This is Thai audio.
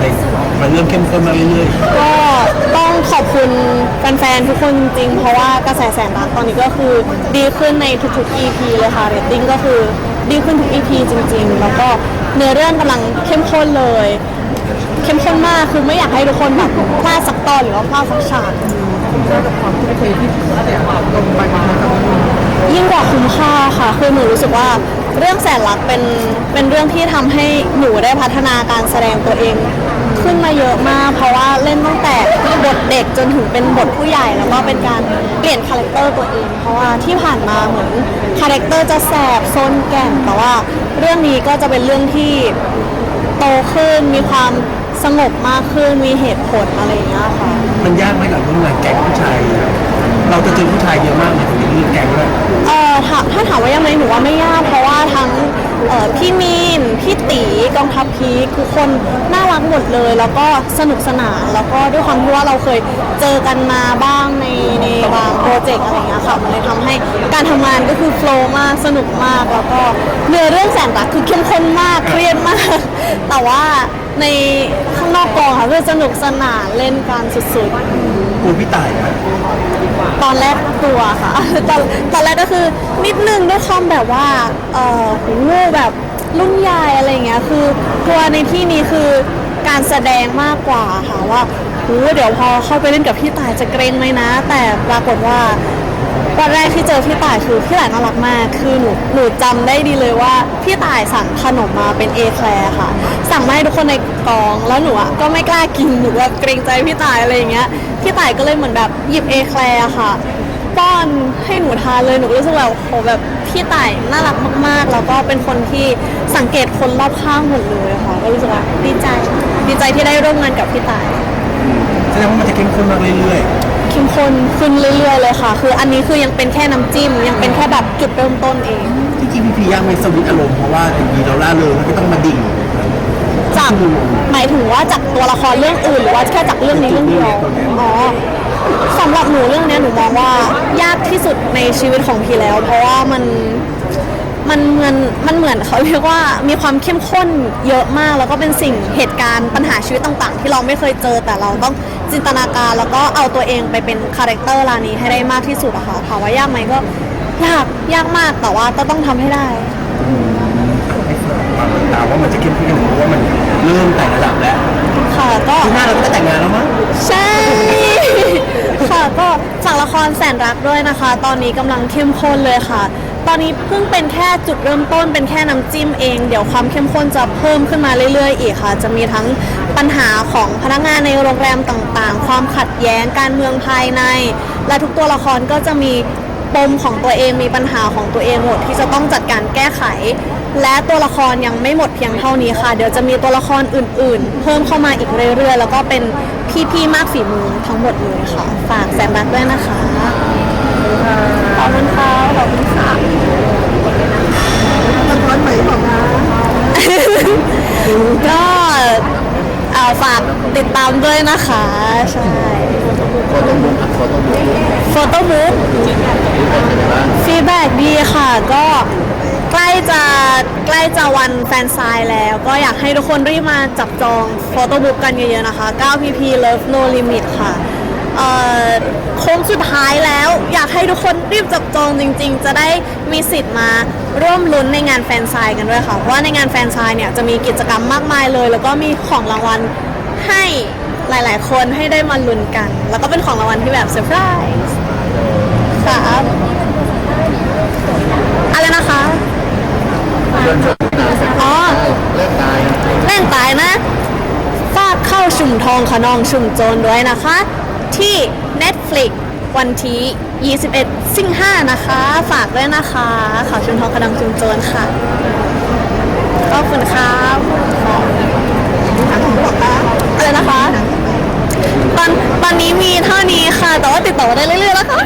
เลยมันเริ่มเข้มข้นมาเรื่อยก็ต้องขอบคุณแฟนๆทุกคนจริงๆเพราะว่ากระแสแสนรักตอนนี้ก็คือดีขึ้นในทุกๆ EP เลยค่ะเรตติ้งก็คือดีขึ้นทุก EP จริง ๆ แล้วก็เนื้อเรื่องกำลังเข้มข้นเลย เข้มข้นมากคือไม่อยากให้ทุกคนแบบพลาดสักตอนหรือว่าพลาดสักฉากยิ่งกว่าคุ้มค่าค่ะคือหนูรู้สึกว่า เรื่องแสนรักเป็นเป็นเรื่องที่ทำให้หนูได้พัฒนาการแสดงตัวเอง ขึ้นมาเยอะมาก เพราะว่าเล่นตั้งแต่บทเด็กจนถึงเป็นบทผู้ใหญ่แล้วก็เป็นการเปลี่ยนคาแรคเตอร์ตัวเอง เพราะว่าที่ผ่านมาเหมือนคาแรคเตอร์จะแสบซนแก่นแต่ว่าเรื่องนี้ก็จะเป็นเรื่องที่โตขึ้นมีความ สงบมากขึ้นมีเหตุผลอะไรอย่างเงี้ยค่ะๆมันยากไหมกับร่วมงานแก๊งผู้ชาย เราจะเจอผู้ชายเยอะมากในถึงเรื่องแก๊งด้วยเอ่อถ้าถ้าถามว่ายังไงหนูว่าไม่ยากเพราะว่าทั้งเอ่อพี่มีนพี่ตีกองทัพพีคทุกคนน่ารักหมดเลย แล้วก็สนุกสนานแล้วก็ด้วยความที่ว่าเราเคยเจอกันมาบ้างในในบางโป รเจกต์อะไรอย่างเงี้ยค่ะมันเลยทำให้การทำงานก็คือโฟล์มากสนุกมากแล้วก็เนื้อเรื่องแสนรักคือเข้มข้นมากเครียดมาก แต่ว่าในข้างนอกกองค่ะคือสนุกสนานเล่นกันสุดๆกลัวพี่ต่ายนะตอนแรกกลัวค่ะ ตอนตอนแรกก็คือนิดนึงด้วยความแบบว่าเออหูแบบรุ่นใหญ่อะไรเงี้ยคือกลัวในที่นี้คือการแสดงมากกว่าค่ะว่า หูเดี๋ยวพอเข้าไปเล่นกับพี่ต่ายจะเกรงไหมนะ แต่ปรากฏว่าวันแรกที่เจอพี่ต่ายคือพี่ต่ายน่ารักมาก คือหนูหนูจำได้ดีเลยว่าพี่ต่ายสั่งขนมมาเป็นเอแคลร์ค่ะ สั่งมาให้ทุกคนในกองแล้วหนูอะก็ไม่กล้ากินหนูแบบเกรงใจพี่ต่ายอะไรอย่างเงี้ยพี่ต่ายก็เลยเหมือนแบบหยิบเอแคลร์ค่ะป้อนให้หนูทานเลยหนูรู้สึกแบบโหแบบพี่ต่ายน่ารักมากๆ แล้วก็เป็นคนที่สังเกตคนรอบข้างหมดเลยค่ะก็รู้สึกว่าดีใจ ดีใจที่ได้ร่วมงานกับพี่ต่าย แสดงว่ามันจะเข้มข้นมากเรื่อยเข้มข้นขึ้นเรื่อยๆเลยค่ะ คืออันนี้คือยังเป็นแค่น้ำจิ้ม ยังเป็นแค่แบบจุดเริ่มต้นเอง ๆที่จริงพี่พียากในสวิตช์อารมณ์เพราะว่าถึงมีเราล่าเริงมันก็ต้องมาดิ่งจากหมายถึงว่าจากตัวละครเรื่องอื่นหรือว่าแค่จากเรื่องนี้เรื่องเดียวอ๋อสำหรับหนูเรื่องเนี้ยหนูมองว่ายากที่สุดในชีวิตของพีแล้ว เพราะว่ามัน มันเหมือนมันเหมือนเขาเรียกว่ามีความเข้มข้นเยอะมาก แล้วก็เป็นสิ่งเหตุการณ์ปัญหาชีวิตต่างๆ ที่เราไม่เคยเจอแต่เราต้องจินตนาการแล้วก็เอาตัวเองไปเป็นคาแรคเตอร์ลานี้ให้ได้มากที่สุดอะค่ะถามว่ายากไหมก็ยากยากมากแต่ว่าก็ต้องทำให้ได้ให้ฝากความติดตามว่ามันจะเข้มข้นยังไงเพราะว่ามันเริ่มแต่ระดับแล้วค่ะก็ปีหน้าเราก็จะแต่งงานแล้วมั้งใช่ ค่ะก็ฝากละครแสนรักด้วยนะคะ ตอนนี้กำลังเข้มข้นเลยค่ะ ตอนนี้เพิ่งเป็นแค่จุดเริ่มต้นเป็นแค่น้ำจิ้มเอง เดี๋ยวความเข้มข้นจะเพิ่มขึ้นมาเรื่อย ๆ อีกค่ะ จะมีทั้งปัญหาของพนักงานในโรงแรมต่างๆ ความขัดแย้งการเมืองภายใน และทุกตัวละครก็จะมีปมของตัวเองมีปัญหาของตัวเองหมดที่จะต้องจัดการแก้ไข และตัวละครยังไม่หมดเพียงเท่านี้ค่ะ เดี๋ยวจะมีตัวละครอื่น ๆ เพิ่มเข้ามาอีกเรื่อย ๆ แล้วก็เป็นพี่ๆมากฝีมือทั้งหมดเลยค่ะ ฝากแซมบักด้วยนะคะขอบคุณค่ะขอบคุณค่ะ ละครใหม่บอกนะ ก็เอาฝากติดตาม ด้วยนะคะใช่ขอต้องบุกขอต้องบุกโฟโต้บุ๊กฟีดแบ็ดีค่ะ ก็ใกล้จะใกล้จะวันแฟนไซน์แล้ว ก็อยากให้ทุกคนรีบมาจับจองโฟโต้บุ๊กกันเยอะๆนะคะ 9pp love no limit ค่ะเอ่อโค้งสุดท้ายแล้ว อยากให้ทุกคนรีบจับจองจริง ๆ จะได้มีสิทธิ์มาร่วมลุ้นในงานแฟนไซน์กันด้วยค่ะ เพราะว่าในงานแฟนไซน์เนี่ยจะมีกิจกรรมมากมายเลย แล้วก็มีของรางวัลให้ หลาย ๆ คนให้ได้มาลุ้นกัน แล้วก็เป็นของรางวัลที่แบบเซอร์ไพรส์ครับอะไรนะคะอ๋อเลิกตายเล่นตายนะฟาดเข้าชุมทองขนองชุมโจรด้วยนะคะ ที่ Netflix วันที่ 21 สิงหานะคะ ฝากด้วยนะคะข่าวชุมทองขนองชุมโจรค่ะขอบคุณครับอะไรนะคะ ต อนนี้มีเท่านี้ค่ะ แต่ว่าติดต่อมาได้เรื่อยๆแล้วค่ะ